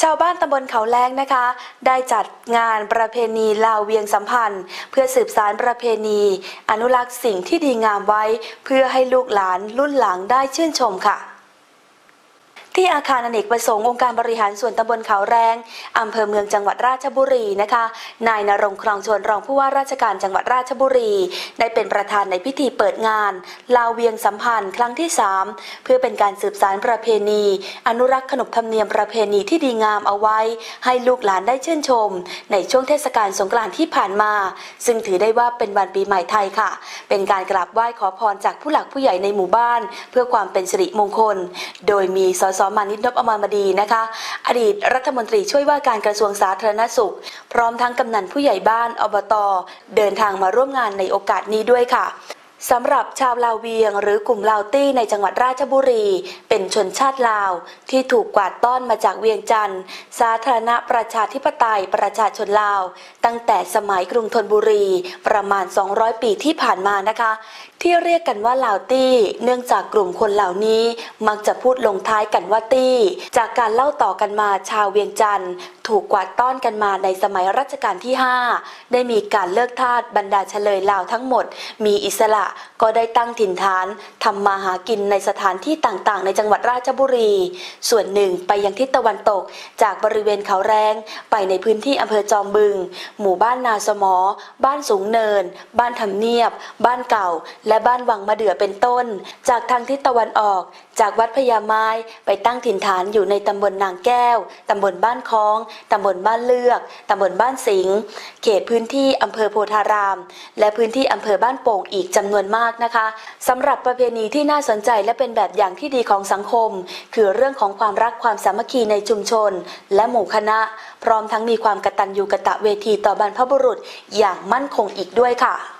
ชาวบ้านตำบลเขาแรงนะคะ ได้จัดงานประเพณีลาวเวียงสัมพันธ์ เพื่อสืบสารประเพณี อนุรักษ์สิ่งที่ดีงามไว้ เพื่อให้ลูกหลานรุ่นหลังได้ชื่นชมค่ะ ที่อาคารอเนกประสงค์องค์การบริหารส่วนตำบลเขาแรงอำเภอเมืองจังหวัดราชบุรีนะคะ นายนรงครองชวนรองผู้ว่าราชการจังหวัดราชบุรี ได้เป็นประธานในพิธีเปิดงาน ลาวเวียงสัมพันธ์ ครั้งที่ 3 เพื่อเป็นการสืบสานประเพณี อนุรักษ์ขนบธรรมเนียมประเพณีที่ดีงามเอาไว้ ให้ลูกหลานได้ชื่นชม ในช่วงเทศกาลสงกรานต์ที่ผ่านมา ซึ่งถือได้ว่าเป็นวันปีใหม่ไทยค่ะ เป็นการกราบไหว้ขอพรจากผู้หลักผู้ใหญ่ในหมู่บ้าน เพื่อความเป็นสิริมงคล โดยมีสสมานิตนพอมามดีนะคะ อดีตรัฐมนตรีช่วยว่าการกระทรวงสาธารณสุข พร้อมทั้งกำนันผู้ใหญ่บ้านอบต เดินทางมาร่วมงานในโอกาสนี้ด้วยค่ะ สำหรับชาวลาวเวียงหรือกลุ่มลาวตี้ในจังหวัดราชบุรี เป็นชนชาติลาว ที่ถูกกวาดต้อนมาจากเวียงจันทร์สาธารณประชาธิปไตยประชาชนลาว ตั้งแต่สมัยกรุงธนบุรี ประมาณ 200 ปีที่ผ่านมานะคะ ที่เรียกกันว่าลาวตี้ เนื่องจากกลุ่มคนเหล่านี้มักจะพูดลงท้ายกันว่าตี้ จากการเล่าต่อกันมาชาวเวียงจันทร์ถูกกวาดต้อนกันมาในสมัยรัชกาลที่ 5 ได้มีการเลิกทาสบรรดาเฉลยลาวทั้งหมด มีอิสระก็ได้ตั้งถิ่นฐานทำมาหากินในสถานที่ต่างๆ ในจังหวัดราชบุรี ส่วนหนึ่งไปยังทิศตะวันตก จากบริเวณเขาแรงไปในพื้นที่อำเภอจอมบึง หมู่บ้านนาสมอ บ้านสูงเนิน บ้านทำเนียบ บ้านเก่า และบ้านวังมะเดื่อเป็นต้น จากทางทิศตะวันออก จากวัดพญาไม้ไปตั้งถิ่นฐานอยู่ในตำบลนางแก้ว ตำบลบ้านคลอง ตำบลบ้านเลือก ตำบลบ้านสิงห์เขตพื้นที่อำเภอโพธาราม และพื้นที่อำเภอบ้านโป่งอีกจำนวนวนมากนะคะสำหรับประเพณีที่น่าสนใจและเป็นแบบอย่างที่ดีของสังคม คือเรื่องของความรักความสามัคคีในชุมชน และหมู่คณะ พร้อมทั้งมีความกตัญญูกะตะเวทีต่อบรรพบุรุษอย่างมั่นคงอีกด้วยค่ะ